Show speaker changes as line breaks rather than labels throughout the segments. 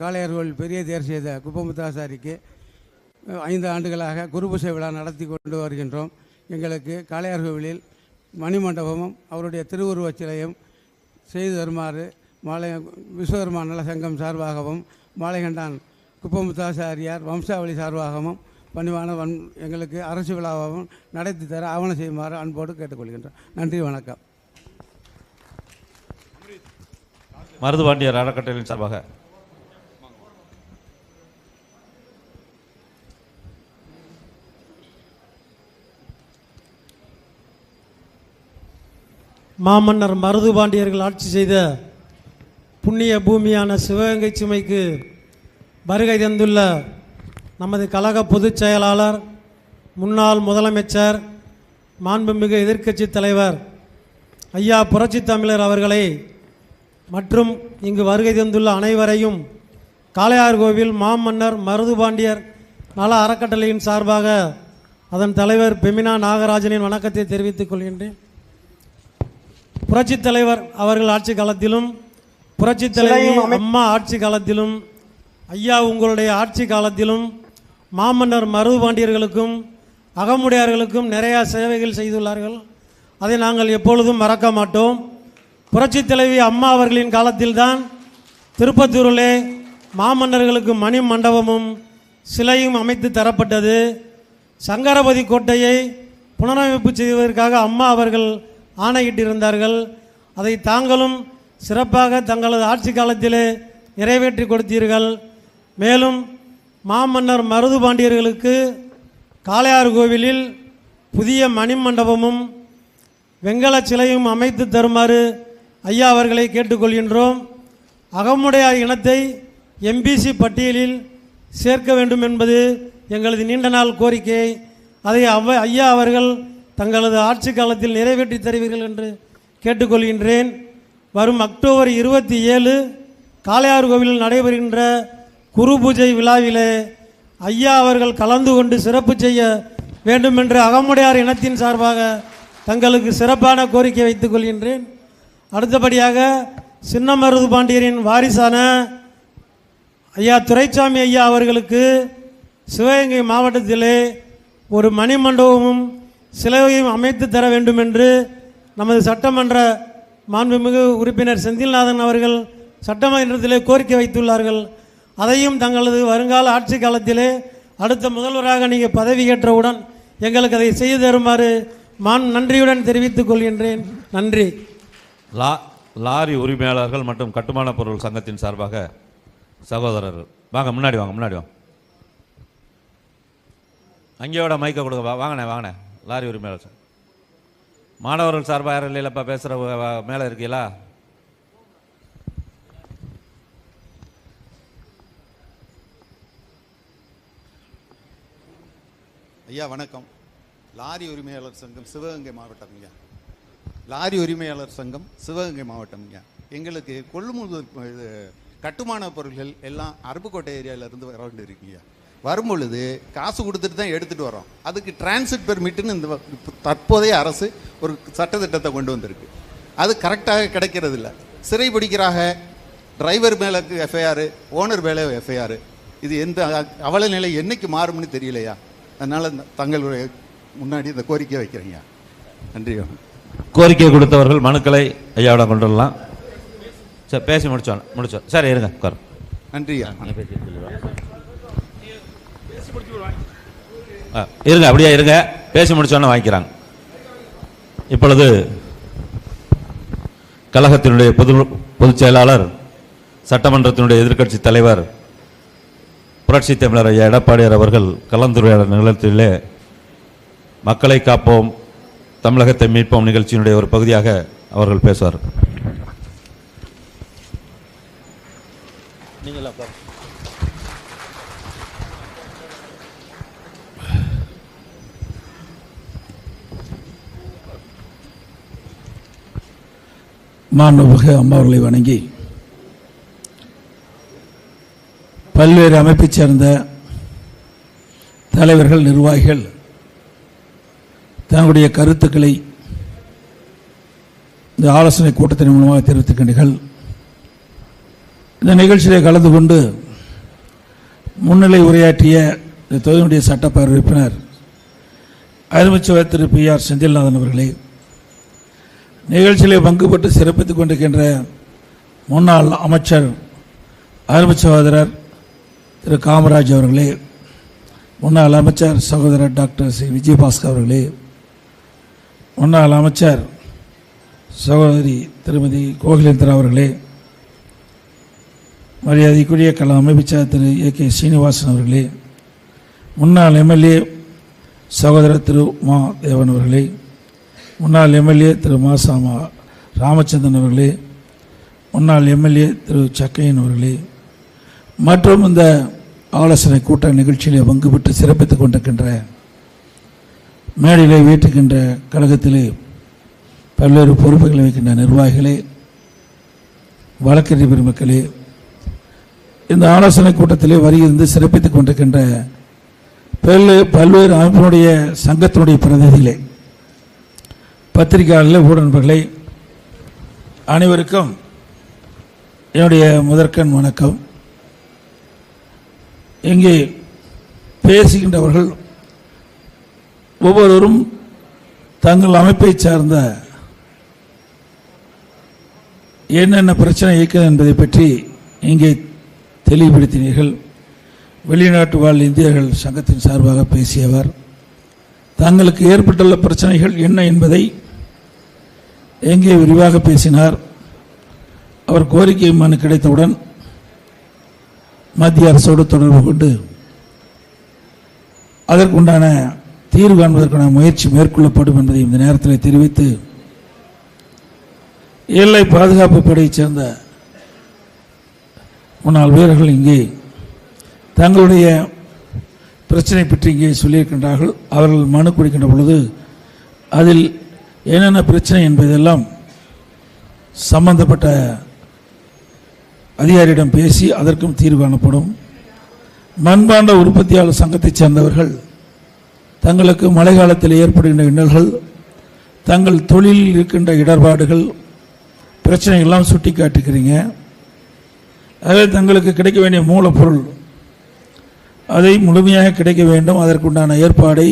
காளையார்கள் பெரிய தேர் செய்த குப்பமுத்தாசாரிக்கு ஐந்து ஆண்டுகளாக குருபூசை விழா நடத்தி கொண்டு வருகின்றோம். எங்களுக்கு காளையார் கோவிலில் மணிமண்டபமும் அவருடைய திருவுருவச் சிலையும் செய்து தருமாறு மாலை விஸ்வகர்மா நல சங்கம் சார்பாகவும் மாலைகண்டான் குப்பமுத்தாசாரியார் வம்சாவளி சார்பாகவும் பணிவான வன் எங்களுக்கு அரசு விழாவாகவும் நடத்தி தர ஆவணம் செய்யுமாறு அன்போடு கேட்டுக்கொள்கின்றோம். நன்றி வணக்கம்.
மருதுபாண்டியர் அறக்கட்டளையின் சார்பாக
மாமன்னர் மருது பாண்டியர்கள் ஆட்சி செய்த புண்ணிய பூமியான சிவகங்கை சுமைக்கு வருகை தந்துள்ள நமது கழக பொதுச் செயலாளர் முன்னாள் முதலமைச்சர் மாண்புமிகு எதிர்க்கட்சி தலைவர் ஐயா புரட்சி தமிழர் அவர்களை மற்றும் இங்கு வருகை தந்துள்ள அனைவரையும் காளையார் கோவில் மாமன்னர் மருதுபாண்டியர் நல அறக்கட்டளையின் சார்பாக அதன் தலைவர் பெமினா நாகராஜனின் வணக்கத்தை தெரிவித்துக் கொள்கின்றேன். புரட்சித் தலைவர் அவர்கள் ஆட்சி காலத்திலும் புரட்சித் தலைவி அம்மா ஆட்சி காலத்திலும் ஐயா உங்களுடைய ஆட்சி காலத்திலும் மாமன்னர் மருதுபாண்டியர்களுக்கும் அகமுடையார்களுக்கும் நிறைய சேவைகள் செய்துள்ளார்கள். அதை நாங்கள் எப்பொழுதும் மறக்க மாட்டோம். புரட்சித் தலைவி அம்மா அவர்களின் காலத்தில்தான் திருப்பத்தூரிலே மாமன்னர்களுக்கு மணி மண்டபமும் சிலையும் அமைத்து தரப்பட்டது. சங்கரபதி கோட்டையை புனரமைப்பு செய்வதற்காக அம்மா அவர்கள் ஆணையிட்டிருந்தார்கள். அதை தாங்களும் சிறப்பாக தங்களது ஆட்சி காலத்திலே நிறைவேற்றி கொடுத்தீர்கள். மேலும் மாமன்னர் மருது பாண்டியர்களுக்கு காளையார் கோவிலில் புதிய மணிமண்டபமும் வெங்கல சிலையும் அமைத்து தருமாறு ஐயா அவர்களை கேட்டுக்கொள்கின்றோம். அகமுடையார் இனத்தை எம்பிசி பட்டியலில் சேர்க்க வேண்டும் என்பது எங்களது நீண்ட நாள் கோரிக்கை. அதை அவ ஐயா அவர்கள் தங்களது ஆட்சி காலத்தில் நிறைவேற்றி தருவீர்கள் என்று கேட்டுக்கொள்கின்றேன். வரும் அக்டோபர் இருபத்தி ஏழு காளையார் கோவிலில் நடைபெறுகின்ற குரு பூஜை விழாவிலே ஐயா அவர்கள் கலந்து கொண்டு சிறப்பு செய்ய வேண்டும் என்று அகமுடையார் இனத்தின் சார்பாக தங்களுக்கு சிறப்பான கோரிக்கை வைத்துக் கொள்கின்றேன். அடுத்தபடியாக சின்னமருது பாண்டியரின் வாரிசான ஐயா துரைசாமி ஐயா அவர்களுக்கு சிவகங்கை மாவட்டத்திலே ஒரு மணிமண்டபமும் சிலையையும் அமைத்து தர வேண்டும் என்று நமது சட்டமன்ற மாண்புமிகு உறுப்பினர் செந்தில்நாதன் அவர்கள் சட்டமன்றத்திலே கோரிக்கை வைத்துள்ளார்கள். அதையும் தங்களது வருங்கால ஆட்சி காலத்திலே அடுத்த முதல்வராக நீங்கள் பதவியேற்றவுடன் எங்களுக்கு அதை செய்து தருமாறு மான் நன்றியுடன் தெரிவித்துக் கொள்கின்றேன். நன்றி.
லா லாரி உரிமையாளர்கள் மற்றும் கட்டுமான பொருள் சங்கத்தின் சார்பாக சகோதரர்கள். வாங்க முன்னாடி வாங்க முன்னாடி வாங்க. அங்கேயோட மைக்கை கொடுங்க. வா வாங்கண்ணே வாங்கண்ணே. லாரி உரிமையாளர் சார் மாணவர்கள் சார்பாக யாரும் இல்லைல்லப்பா பேசுகிற மேலே இருக்கீங்களா?
ஐயா வணக்கம். லாரி உரிமையாளர் சங்கம் சிவகங்கை மாவட்டம் ஐயா. லாரி உரிமையாளர் சங்கம் சிவகங்கை மாவட்டம் ஐயா. எங்களுக்கு கொள்முதல் இது கட்டுமான பொருட்கள் எல்லாம் அருப்புக்கோட்டை ஏரியாவிலேருந்து வர வேண்டியிருக்குங்க ஐயா வரும் பொழுது காசு கொடுத்துட்டு தான் எடுத்துட்டு வரோம். அதுக்கு டிரான்சிட் பெர்மிட்னு இந்த தற்போதைய அரசு ஒரு சட்டத்திட்டத்தை கொண்டு வந்திருக்கு. அது கரெக்டாக கிடைக்கிறது இல்லை. சிறை பிடிக்கிறாக டிரைவர் மேலே எஃப்ஐஆர் ஓனர் மேலே எஃப்ஐஆர் இது எந்த அவல நிலை என்னைக்கு மாறும்னு தெரியலையா? அதனால தங்களுடைய முன்னாடி இந்த கோரிக்கை வைக்கிறீங்க. நன்றி.
கோரிக்கை கொடுத்தவர்கள் மனுக்களை ஐயாவிடம் கொண்டு வரலாம் சரி பேசி முடிச்சோம் முடிச்சோம். சரி இருங்க உட்காரு
நன்றி ஐயா
ஆ, இருங்க அப்படியே இருங்க. பேசி முடிச்சோன்னு வாங்கிக்கிறாங்க. இப்பொழுது கழகத்தினுடைய பொது பொதுச் செயலாளர் சட்டமன்றத்தினுடைய எதிர்க்கட்சி தலைவர் புரட்சி தமிழர் ஐயா எடப்பாடியார் அவர்கள் கலந்துரையாடல் நிகழ்த்திலே மக்களை காப்போம் தமிழகத்தை மீட்போம் நிகழ்ச்சியினுடைய ஒரு பகுதியாக அவர்கள் பேசுவார்.
மாண்புமிகு அம்மாவர்களை வணங்கி பல்வேறு அமைப்பைச் சேர்ந்த தலைவர்கள் நிர்வாகிகள் தங்களுடைய கருத்துக்களை இந்த ஆலோசனை கூட்டத்தின் மூலமாக தெரிவித்துக்கின்றீர்கள் இந்த நிகழ்ச்சியிலே கலந்து கொண்டு முன்னிலை உரையாற்றிய இந்த தொகுதியுடைய சட்டப்பேரவை உறுப்பினர் அறிமுச்சவர் திரு பி ஆர் செந்தில்நாதன் அவர்களே நிகழ்ச்சியிலே பங்குபட்டு சிறப்பித்துக் கொண்டிருக்கின்ற முன்னாள் அமைச்சர் அருமை சகோதரர் திரு காமராஜ் அவர்களே முன்னாள் அமைச்சர் சகோதரர் டாக்டர் சி. விஜயபாஸ்கர் அவர்களே முன்னாள் அமைச்சர் சகோதரி திருமதி கோகிலேந்திரா அவர்களே மரியாதைக்குரிய கல அமைச்சர் திரு. ஏ. கே. சீனிவாசன் அவர்களே முன்னாள் எம்எல்ஏ சகோதரர் திரு. மா தேவன் அவர்களே முன்னாள் எம்எல்ஏ திரு மாசாமா ராமச்சந்திரன் அவர்களே முன்னாள் எம்எல்ஏ திரு சக்கையன் அவர்களே மற்றும் இந்த ஆலோசனை கூட்ட நிகழ்ச்சியிலே பங்கு பெற்று சிறப்பித்துக் கொண்டிருக்கின்ற மேடையிலே வீட்டுக்கின்ற கழகத்திலே பல்வேறு பொறுப்புகளை வைக்கின்ற நிர்வாகிகளே வழக்கறிஞர் பெருமக்களே இந்த ஆலோசனை கூட்டத்திலே வருகிறது சிறப்பித்துக் கொண்டிருக்கின்ற பல்வேறு அமைப்பினுடைய சங்கத்தினுடைய பிரதிநிதிகளே பத்திரிகையாளர்களே ஊடக அனைவருக்கும் என்னுடைய முதற்கண் வணக்கம். இங்கே பேசுகின்றவர்கள் ஒவ்வொருவரும் தங்கள் அமைப்பை சார்ந்த என்னென்ன பிரச்சனை இருக்கிறது என்பதை பற்றி இங்கே தெளிவுபடுத்தினீர்கள். வெளிநாட்டு வாழ் இந்தியர்கள் சங்கத்தின் சார்பாக பேசியவர் தங்களுக்கு ஏற்பட்டுள்ள பிரச்சனைகள் என்ன என்பதை எங்கே விரிவாக பேசினார். அவர் கோரிக்கை மனு கிடைத்தவுடன் மத்திய அரசோடு தொடர்பு கொண்டு அதற்குண்டான தீர்வு காண்பதற்கான முயற்சி மேற்கொள்ளப்படும் என்பதை இந்த நேரத்தில் தெரிவித்து எல்லை பாதுகாப்பு படையைச் சேர்ந்த முன்னாள் வீரர்கள் இங்கே தங்களுடைய பிரச்சனை பற்றி இங்கே சொல்லியிருக்கின்றார்கள். அவர்கள் மனு கொடுக்கின்ற பொழுது அதில் என்னென்ன பிரச்சனை என்பதெல்லாம் சம்பந்தப்பட்ட அதிகாரியிடம் பேசி அதற்கும் தீர்வு காணப்படும். மண்பாண்ட உற்பத்தியாளர் சங்கத்தைச் சேர்ந்தவர்கள் தங்களுக்கு மழை காலத்தில் ஏற்படுகின்ற இன்னல்கள் தங்கள் தொழிலில் இருக்கின்ற இடர்பாடுகள் பிரச்சனைகள்லாம் சுட்டி காட்டுக்கிறீங்க ஆகவே தங்களுக்கு கிடைக்க வேண்டிய மூலப்பொருள் அதை முழுமையாக கிடைக்க வேண்டும். அதற்குண்டான ஏற்பாடை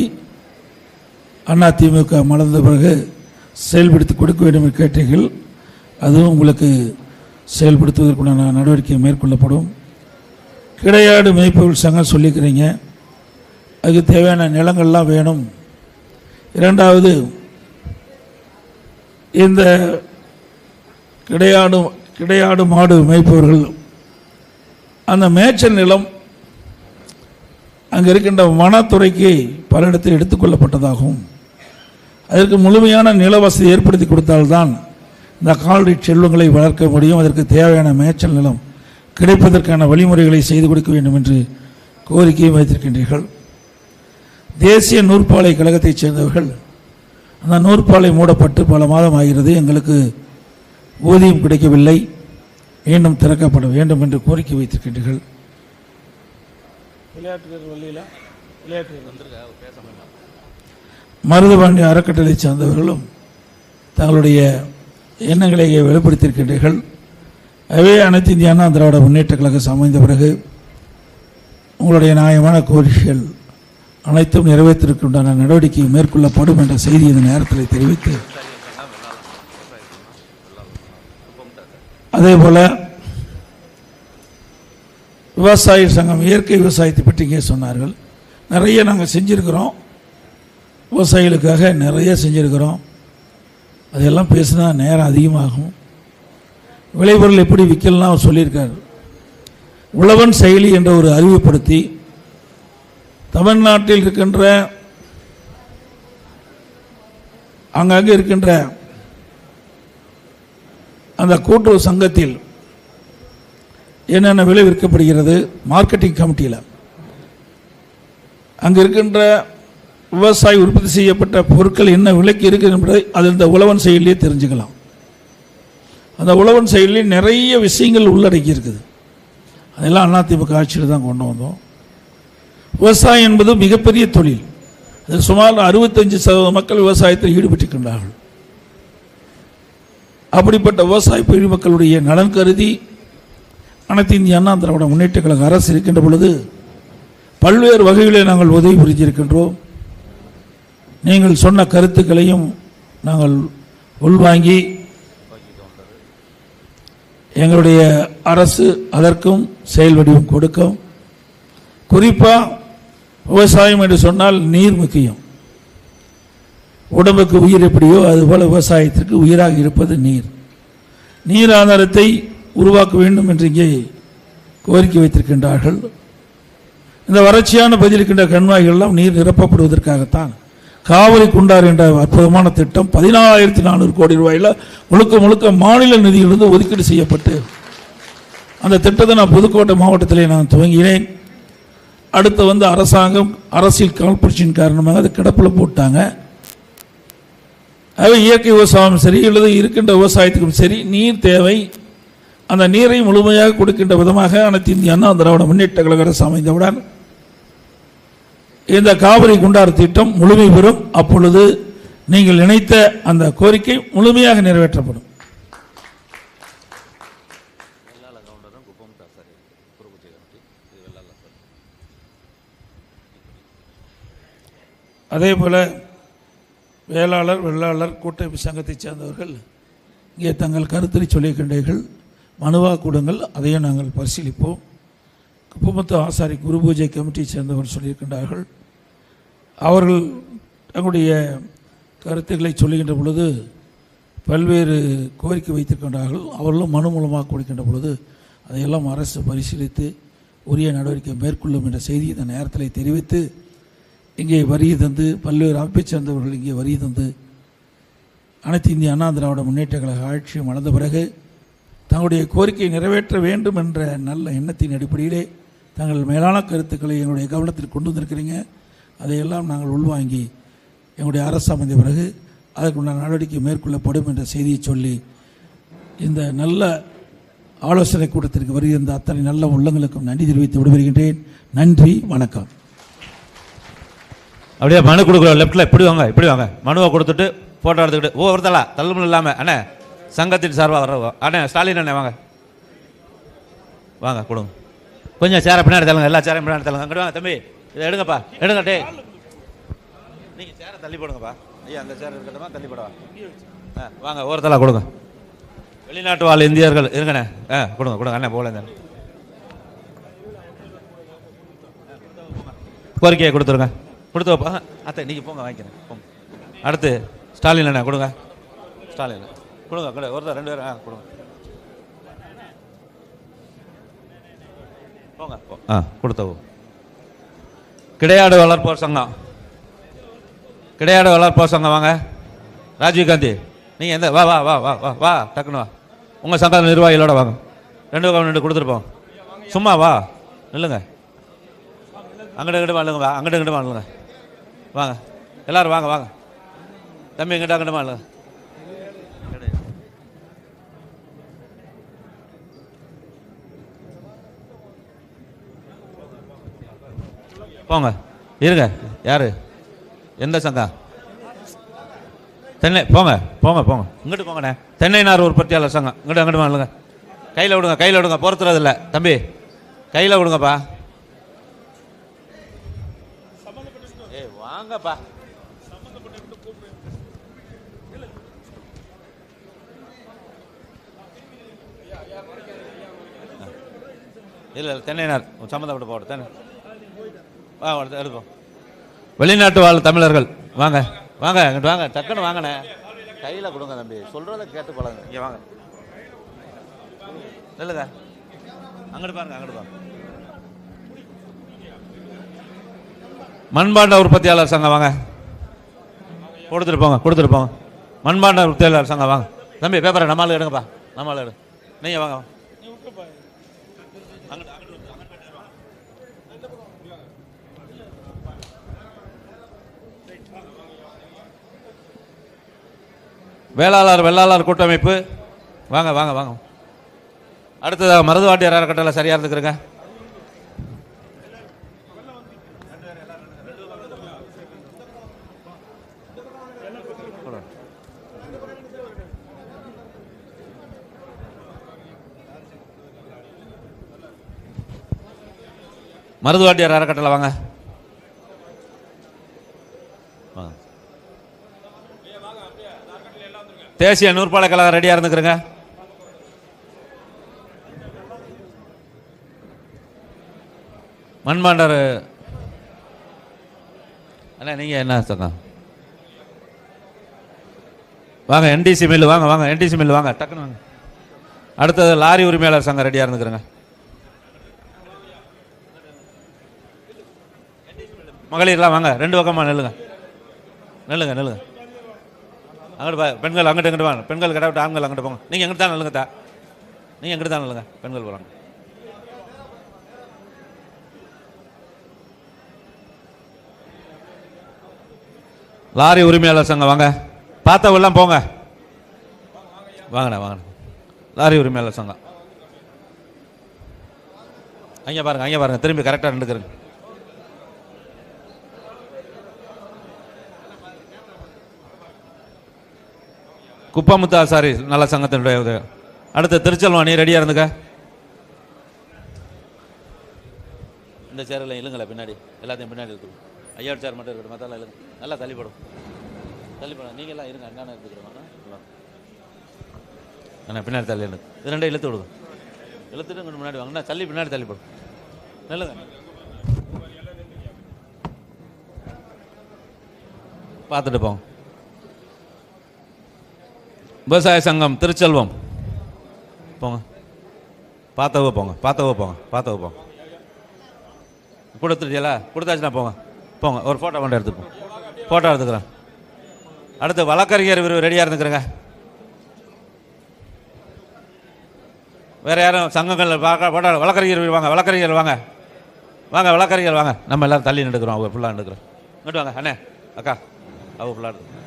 அதிமுக மலர்ந்த பிறகு செயல்படுத்தி கொடுக்க வேண்டும் என்று கேட்டீர்கள். அதுவும் உங்களுக்கு செயல்படுத்துவதற்குண்டான நடவடிக்கை மேற்கொள்ளப்படும். கிடையாடு மேய்ப்பவர்கள் சங்கம் சொல்லிக்கிறீங்க அதுக்கு தேவையான நிலங்கள்லாம் வேணும். இரண்டாவது இந்த கிடையாடும் கிடையாடு மாடு மேய்ப்பவர்கள் அந்த மேய்ச்சல் நிலம் அங்கே இருக்கின்ற வனத்துறைக்கு பல இடத்தில் எடுத்துக்கொள்ளப்பட்டதாகும் அதற்கு முழுமையான நில வசதி ஏற்படுத்தி கொடுத்தால்தான் இந்த கால்நடை செல்வங்களை வளர்க்க முடியும். அதற்கு தேவையான மேய்ச்சல் நிலம் கிடைப்பதற்கான வழிமுறைகளை செய்து கொடுக்க வேண்டும் என்று கோரிக்கையை வைத்திருக்கின்றீர்கள். தேசிய நூற்பாலை கழகத்தைச் சேர்ந்தவர்கள் அந்த நூற்பாலை மூடப்பட்டு பல மாதம் ஆகிறது. எங்களுக்கு ஊதியம் கிடைக்கவில்லை. மீண்டும் திறக்கப்பட வேண்டும் என்று கோரிக்கை வைத்திருக்கின்றீர்கள். மருதுபாண்டி அறக்கட்டளை சார்ந்தவர்களும் தங்களுடைய எண்ணங்களை வெளிப்படுத்தியிருக்கின்றீர்கள் அவே அனைத்து இந்திய அண்ணா திராவிட முன்னேற்ற கழகம் அமைந்த பிறகு உங்களுடைய நியாயமான கோரிக்கைகள் அனைத்தும் நிறைவேற்றிருக்கின்றன நடவடிக்கை மேற்கொள்ளப்படும் என்ற செய்தி இந்த நேரத்தில் தெரிவித்து அதே போல விவசாய சங்கம் இயற்கை விவசாயத்தை பற்றி இங்கே சொன்னார்கள். நிறைய நாங்கள் செஞ்சுருக்கிறோம். விவசாயிகளுக்காக நிறைய செஞ்சுருக்கிறோம். அதெல்லாம் பேசினா நேரம் அதிகமாகும். விளைபொருள் எப்படி விற்கலாம் அவர் சொல்லியிருக்கார். உழவன் செயலி என்ற ஒரு அறிவுப்படுத்தி தமிழ்நாட்டில் இருக்கின்ற அங்கங்கே இருக்கின்ற அந்த கூட்டுறவு சங்கத்தில் என்னென்ன விலை விற்கப்படுகிறது மார்க்கெட்டிங் கமிட்டியில் அங்கே இருக்கின்ற விவசாயி உற்பத்தி செய்யப்பட்ட பொருட்கள் என்ன விலைக்கு இருக்குது என்பதை அது இந்த உழவன் செயலியே தெரிஞ்சுக்கலாம். அந்த உழவன் செயலில் நிறைய விஷயங்கள் உள்ளடக்கி இருக்குது. அதெல்லாம் அதிமுக ஆட்சியில் தான் கொண்டு வந்தோம். விவசாயம் என்பது மிகப்பெரிய தொழில். அதில் சுமார் அறுபத்தஞ்சு சதவீத மக்கள் விவசாயத்தில் ஈடுபட்டிருக்கின்றார்கள் அப்படிப்பட்ட விவசாய பெருமக்களுடைய நலன் கருதி அனைத்து இந்திய அண்ணா திராவிட முன்னேற்ற கழக அரசு இருக்கின்ற பொழுது பல்வேறு வகைகளை நாங்கள் உதவி புரிஞ்சிருக்கின்றோம். நீங்கள் சொன்ன கருத்துக்களையும் நாங்கள் உள்வாங்கி எங்களுடைய அரசு அதற்கும் செயல் வடிவம் கொடுக்கும். குறிப்பாக விவசாயம் என்று சொன்னால் நீர் முக்கியம். உடம்புக்கு உயிர் எப்படியோ அதுபோல விவசாயத்திற்கு உயிராக இருப்பது நீர். நீர் ஆதாரத்தை உருவாக்க வேண்டும் என்று இங்கே கோரிக்கை வைத்திருக்கின்றார்கள். இந்த வறட்சியான பதிலிருக்கின்ற கண்மாய்கள் எல்லாம் நீர் நிரப்பப்படுவதற்காகத்தான் காவிரி குண்டார் என்ற அற்புதமான திட்டம் பதினாலாயிரத்தி நானூறு கோடி ரூபாயில் முழுக்க முழுக்க மாநில நிதியிலிருந்து ஒதுக்கீடு செய்யப்பட்டு அந்த திட்டத்தை நான் புதுக்கோட்டை மாவட்டத்தில் நான் துவங்கினேன். அடுத்து வந்து அரசாங்கம் அரசியல் கால்புரட்சியின் காரணமாக அது கிடப்பில் போட்டாங்க. ஆகவே இயற்கை விவசாயம் சரி அல்லது இருக்கின்ற விவசாயத்துக்கும் சரி நீர் தேவை அந்த நீரை முழுமையாக கொடுக்கின்ற விதமாக அனைத்து இந்திய அண்ணா திராவிட முன்னேற்ற கழக அரசு அமைந்தவுடன் இந்த காவிரி குண்டார் திட்டம் முழுமை பெறும். அப்பொழுது நீங்கள் நினைத்த அந்த கோரிக்கை முழுமையாக நிறைவேற்றப்படும். அதே போல வேளாளர் வெள்ளாளர் கூட்டமைப்பு சங்கத்தைச் சேர்ந்தவர்கள் இங்கே தங்கள் கருத்தை சொல்லியிருக்கின்றீர்கள். மனுவா கொடுங்கள் அதையும் நாங்கள் பரிசீலிப்போம். குப்பமத்து ஆசாரி குரு பூஜை கமிட்டியை சேர்ந்தவர் சொல்லியிருக்கின்றார்கள். அவர்கள் தங்களுடைய கருத்துக்களை சொல்லுகின்ற பொழுது பல்வேறு கோரிக்கை வைத்திருக்கின்றார்கள். அவர்களும் மனு மூலமாக கொடுக்கின்ற பொழுது அதையெல்லாம் அரசு பரிசீலித்து உரிய நடவடிக்கை மேற்கொள்ளும் என்ற செய்தி இந்த நேரத்தில் தெரிவித்து இங்கே வரி தந்து பல்வேறு அமைப்பைச் சேர்ந்தவர்கள் இங்கே வரி தந்து அனைத்து இந்திய அண்ணா திராவிட முன்னேற்ற கழக ஆட்சி வளர்ந்த பிறகு தங்களுடைய கோரிக்கையை நிறைவேற்ற வேண்டும் என்ற நல்ல எண்ணத்தின் அடிப்படையிலே தங்கள் மேலான கருத்துக்களை எங்களுடைய கவனத்தில் கொண்டு வந்திருக்கிறீங்க. அதையெல்லாம் நாங்கள் உள்வாங்கி எங்களுடைய அரசு அமைந்த பிறகு அதற்குண்டான நடவடிக்கை மேற்கொள்ளப்படும் என்ற செய்தியை சொல்லி இந்த நல்ல ஆலோசனை கூட்டத்திற்கு வருகின்ற அத்தனை நல்ல உள்ளங்களுக்கும் நன்றி தெரிவித்து விடைபெறுகின்றேன். நன்றி வணக்கம்.
அப்படியே மனு கொடுக்குறோம். லெஃப்ட்டில் இப்படி வாங்க இப்படி வாங்க. மனுவை கொடுத்துட்டு ஃபோட்டோ எடுத்துக்கிட்டு ஓ ஒருத்தலா தள்ளுமுள் இல்லாமல் அண்ணே. சங்கத்தின் சார்பாக வர அண்ணே ஸ்டாலின் அண்ணே வாங்க. வாங்க கொடுங்க. கொஞ்சம் சேரை பின்னாடி தள்ளுங்க எல்லா சேரையும் பின்னாடி தள்ளுங்க. அங்கிட்டு வாங்க தம்பி. இதை எடுங்கப்பா எடுங்க டே நீங்கள் சேரை தள்ளி போடுங்கப்பா. ஐயா அந்த சேர் இருக்கட்டமா தள்ளி போடவா. ஆ வாங்க ஒருத்தலா கொடுங்க. வெளிநாட்டு வாழ் இந்தியர்கள் இருங்கண்ணே. ஆ கொடுங்க கொடுங்க அண்ணே போல கோரிக்கையை கொடுத்துருங்க. கொடுத்து வைப்பா அத்தை நீங்கள் போங்க வாங்கிக்கிறேன். போங்க. அடுத்து ஸ்டாலின் அண்ணா கொடுங்க. ஸ்டாலின் கொடுங்க கொடுங்க ஒருத்தர் ரெண்டு பேரும் ஆ கொடுங்க. போங்க ஆ கொடுத்த போ. கிடையாடு வளர்ப்போர் சங்கம். கிடையாடு வளர்ப்போர் சங்கம் வாங்க. ராஜீவ் காந்தி நீங்கள் எந்த வா வா வா வா வா வா டக்குன்னு வா. உங்கள் சங்க நிர்வாகிகளோட வாங்க. ரெண்டு பக்கம் ரெண்டு கொடுத்துருப்போம் சும்மா வா நில்லுங்க. அங்கிட்ட இங்கிட்ட வாழுங்க வா அங்கிட்ட இங்கிட்ட வாழுங்க. வாங்க. எல்லாரும் வாங்க வாங்க. தம்பி எங்கிட்ட அங்கிட்ட வாழுங்க. போங்க. இருங்க. யார்? எந்த சங்கம் தென்னை போங்க. போங்க போங்க. இங்கிட்டு போங்கண்ணே. தென்னை நார் உற்பத்தியாளர் சங்கம். இங்கிட்ட அங்கிட்டு வாங்க கையில் விடுங்க கையில் விடுங்க. பொறுத்துறது இல்லை தம்பி கையில் விடுங்கப்பா. ஏய் வாங்கப்பா. இல்லை இல்லை தென்னைனார் சம்மந்தப்பட்டு போட தென்னை. எடுப்போம். வெளிநாட்டு வாழ் தமிழர்கள் வாங்க வாங்க இங்கிட்டு வாங்க டக்குன்னு வாங்கண்ணே. கையில் கொடுங்க தம்பி. சொல்கிறத கேட்டு பழங்க இங்கே வாங்க. இல்லைங்க அங்கிட்டு பாருங்க அங்கிட்டு பாருங்க. மண்பாண்ட உற்பத்தியாளர் சங்கம் வாங்க. கொடுத்துட்டு போங்க கொடுத்துட்டு போங்க. மண்பாண்ட உற்பத்தியாளர் சங்கம் வாங்க. தம்பி பேப்பரை நம்மளால எடுங்கப்பா. நம்மளால எடு. நீங்கள் வாங்க அங்கிட்டு, அங்கிட்டு, அங்கிட்டு போயிட்டு வாங்க. வேளாளர் வெள்ளாளர் கூட்டமைப்பு. வாங்க வாங்க வாங்க. அடுத்ததாக மருதுவாட்டியார் அறக்கட்டளை சரியாக இருந்துக்கிறேங்க? மருதுவாட்டியார் அறக்கட்டளை வாங்க. தேசிய நூற்பால கழகம் ரெடியாக இருந்துக்கிறங்க. மண்பாண்டர் அண்ணா நீங்கள் என்ன சொன்ன? வாங்க என்டிசி மில்லு வாங்க வாங்க என்டிசி மில்லு வாங்க டக்குன்னு வாங்க. அடுத்தது லாரி உரிமையாளர் சங்கம் ரெடியாக இருந்துக்கிறேங்க. மகளிர்லாம் வாங்க ரெண்டு பக்கமாக நெல்லுங்க. நெல்லுங்க நெல்லுங்க. அங்கிட்டு பா பெண்கள் அங்கிட்டு இங்கிட்டு வாங்க. பெண்கள் கிடவிட்டு ஆண்கள் அங்கிட்டு போங்க. நீங்கள் எங்கிட்டு தான் நல்லுங்க தா. நீங்கள் எங்கிட்டு தான் நல்லுங்க. பெண்கள் போகிறாங்க லாரி உரிமையாளர் சங்கம் வாங்க. பார்த்தவெல்லாம் போங்க. வாங்கண்ணா வாங்கண்ணா. லாரி உரிமையாளர் சங்கம். அங்கே பாருங்க அங்கே பாருங்க. திரும்பி கரெக்டாக நின்றுக்கிறேங்க குப்பாமுத்து ஆசாரி நல்ல சங்கத்தினுடைய உதவி. அடுத்து திருச்செல்வாணி ரெடியாக இருந்துக்க? இந்த சேரில் இல்லைங்களா பின்னாடி. எல்லாத்தையும் பின்னாடி இருக்கு ஐயா சேர் மட்டும் இருக்கட்டும் மத்தால இல்லைங்க நல்லா தள்ளிப்படும். தள்ளிப்படும். நீங்களாம் இருங்க அண்ணா எடுத்துக்கிறோம் அண்ணா பின்னாடி தள்ளி எனக்கு இது ரெண்டே இழுத்து விடுங்க. இழுத்துட்டு இங்கிட்டு முன்னாடி வாங்க. தள்ளி பின்னாடி தள்ளிப்படும். நல்லது பார்த்துட்டு போங்க. விவசாய சங்கம் திருச்செல்வம். போங்க. பார்த்தவ போங்க பார்த்தவ போங்க பார்த்தவ போங்க. கொடுத்துருச்சியலா கொடுத்தாச்சுன்னா போங்க. போங்க ஒரு ஃபோட்டோ கொண்டு எடுத்துப்போம். ஃபோட்டோ எடுத்துக்கிறேன். அடுத்து வழக்கறிஞர் விரிவு ரெடியாக இருந்துக்கிறேங்க. வேறு யாரும் சங்கங்கள் பார்க்க போட்டோ வழக்கறிஞர் வாங்க வழக்கறிஞர் வாங்க. வாங்க வழக்கறிஞர் வாங்க. நம்ம எல்லாரும் தள்ளி நின்றுக்கிறோம் அவங்க ஃபுல்லாக நின்றுக்கிறோம். இங்கிட்டு வாங்க அண்ணே அக்கா அவங்க ஃபுல்லாக எடுத்துக்கிறோம்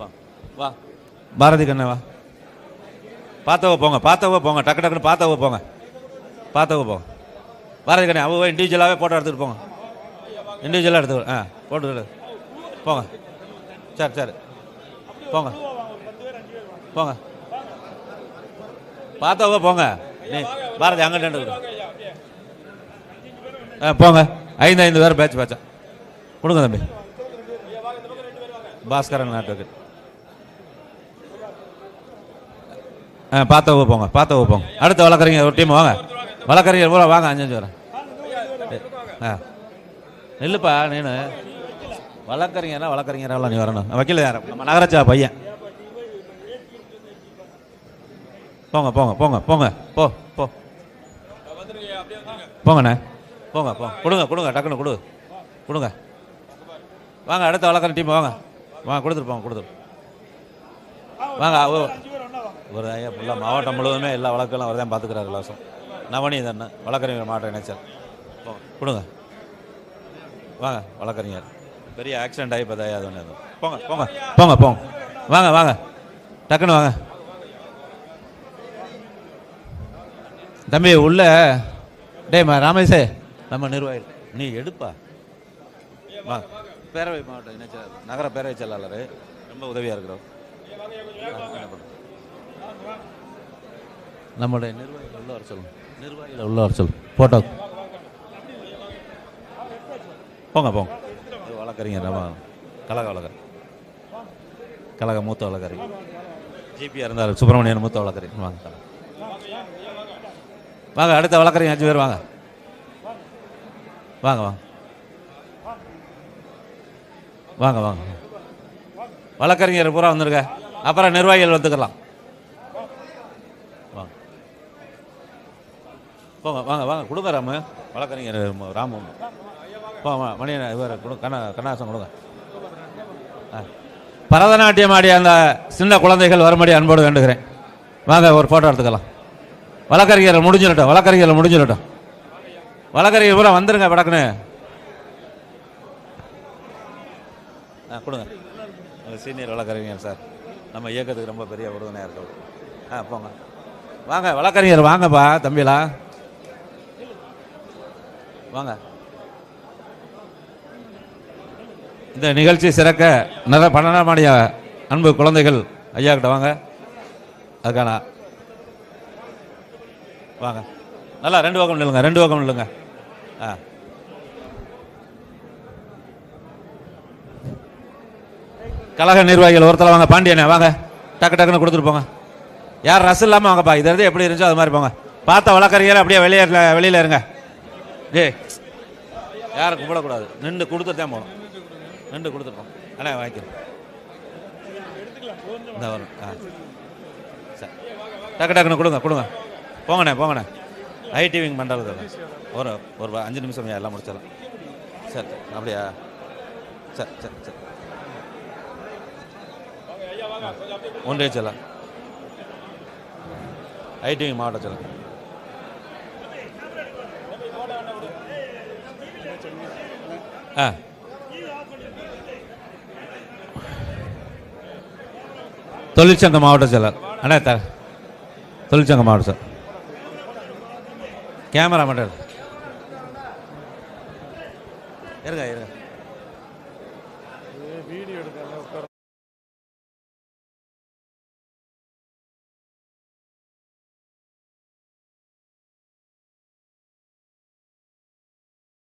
வா வா. பாரதி கண்ணே வா. பார்த்தவ போங்க பார்த்தவ போங்க டக்கு டக்குன்னு பார்த்தவ போங்க. பார்த்தவ போங்க. பாரதி கண்ணே அவ இண்டிவிஜுவலாகவே ஃபோட்டோ எடுத்துகிட்டு போங்க. இண்டிவிஜுவலாக எடுத்து ஆ போட்டு போங்க. சரி சரி. போங்க. போங்க. பார்த்தவ போங்க. நீ பாரதி அங்கிட்ட ஆ போங்க. ஐந்து ஐந்து பேர் பேட்ச் பேட்சா கொடுங்க தம்பி. பாஸ்கரன் நாட்டுக்கு ஆ பார்த்தவ போங்க பார்த்தவ போங்க. அடுத்த வழக்கறிஞர் ஒரு டீம் வாங்க. வழக்கறிஞர் பூரா வாங்க அஞ்சு அஞ்சு வரேன் ஆ. நில்லுப்பா நீனு வழக்கறிஞரா வழக்கறிஞரெல்லாம் நீ வரணும். வக்கீல் யார்? நம்ம நகராட்சா பையன். போங்க போங்க போங்க போங்க. போ போ. போங்கண்ணே. போங்க போ. கொடுங்க கொடுங்க டக்குன்னு கொடு. கொடுங்க. வாங்க அடுத்த வழக்கறிஞர் டீம் வாங்க. வாங்க கொடுத்துட்டு போங்க கொடுத்துரு வாங்க இவர் ஒரு ஃபுல்லாக மாவட்டம் முழுவதுமே எல்லா வழக்கெல்லாம் அவர் தான் பார்த்துக்கிறாரு இலவசம் நவனீத் அண்ணன் வழக்கறிஞர் மாவட்ட இணைச்சர் கொடுங்க. வாங்க வழக்கறிஞர். பெரிய ஆக்சிடென்ட் ஆகி பார்த்தா அது ஒன்று போங்க போங்க. போங்க போங்க. வாங்க வாங்க. டக்குன்னு வாங்க. தம்பி உள்ள. டே ராமேஷே நம்ம நிர்வாகி. நீ எடுப்பா. வா. பேரவை மாவட்ட இணைச்சர் நகர பேரவை செயலாளர். ரொம்ப உதவியாக இருக்கிறோம் நம்மளுடைய நிர்வாகிகள் உள்ள வர சொல்லுங்க. நிர்வாகிகள் உள்ள வர சொல்லுங்க. போட்டோ. போங்க போங்க. வழக்கறிஞர் நம்ம கழக வழக்கர் கழக மூத்த வழக்கறிஞர் ஜிபியாக இருந்தார் சுப்பிரமணியன் மூத்த வழக்கறிஞர் வாங்க. வாங்க அடுத்த வழக்கறிஞர் அஞ்சு பேர் வாங்க. வாங்க வாங்க. வாங்க வாங்க. வழக்கறிஞர் பூரா வந்திருக்க. அப்புறம் நிர்வாகிகள் வந்துக்கலாம். போங்க வாங்க வாங்க கொடுங்க ராமு. வழக்கறிஞர் ம- ராமு. போங்க வா, மணி இவர் கண்ணா கண்ணாசம் கொடுங்க. ஆ. பரதநாட்டியம் ஆடிய அந்த சின்ன குழந்தைகள் வரும்படி அன்போடு வேண்டுகிறேன். வாங்க ஒரு ஃபோட்டோ எடுத்துக்கலாம். வழக்கறிஞர் முடிஞ்சிடட்டும் வழக்கறிஞர் முடிஞ்சிடட்டும். வழக்கறிஞர் பூரா வந்துருங்க படக்குன்னு ஆ கொடுங்க. சீனியர் வழக்கறிஞர் சார். நம்ம இயக்கத்துக்கு ரொம்ப பெரிய உறுதுணையாக இருக்கவர். ஆ போங்க. வாங்க வழக்கறிஞர் வாங்கப்பா தம்பிலா வாங்க. இந்த நிகழ்ச்சி சிறக்க நல்ல பன்னெண்டாம் அன்பு குழந்தைகள் ஐயா கிட்ட வாங்க. அதுக்கான வாங்க. நல்லா ரெண்டு பக்கம் நில்லுங்க ரெண்டு பக்கம் நில்லுங்க. ஆ. கழக நிர்வாகிகள் ஒருத்தர வாங்க பாண்டியனே வாங்க. டக்கு டக்குன்னு கொடுத்துட்டு போங்க. யார் ரசம் இல்லாமல் வாங்கப்பா இது எப்படி இருந்துச்சோ அது மாதிரி போங்க. பார்த்த வழக்கறிஞர் அப்படியே வெளியே வெளியில் இருங்க. டேய் யாரும் கும்பிடக்கூடாது. நின்று கொடுத்துட்டு தான் போகணும். நின்று கொடுத்துருப்போம் அண்ணா வாங்கிக்கிறேன். இந்த வரும் ஆ. சரி. டக்கு டக்குன்னு கொடுங்க கொடுங்க. போங்கண்ணே போங்கண்ணே. ஐடிவிங் பண்ணுறது ஒரு ஒரு அஞ்சு நிமிஷம் எல்லாம் முடிச்சிடலாம். சரி சரி அப்படியா? சரி சரி சரி. ஒன்றே செல்லாம் ஐடிவிங் மாவட்டம் செல்லாம் ஆ. தொழிற்சங்க மாவட்ட செயலர். அண்ணா த தொழிற்சங்க மாவட்ட சார் கேமரா மட்டும்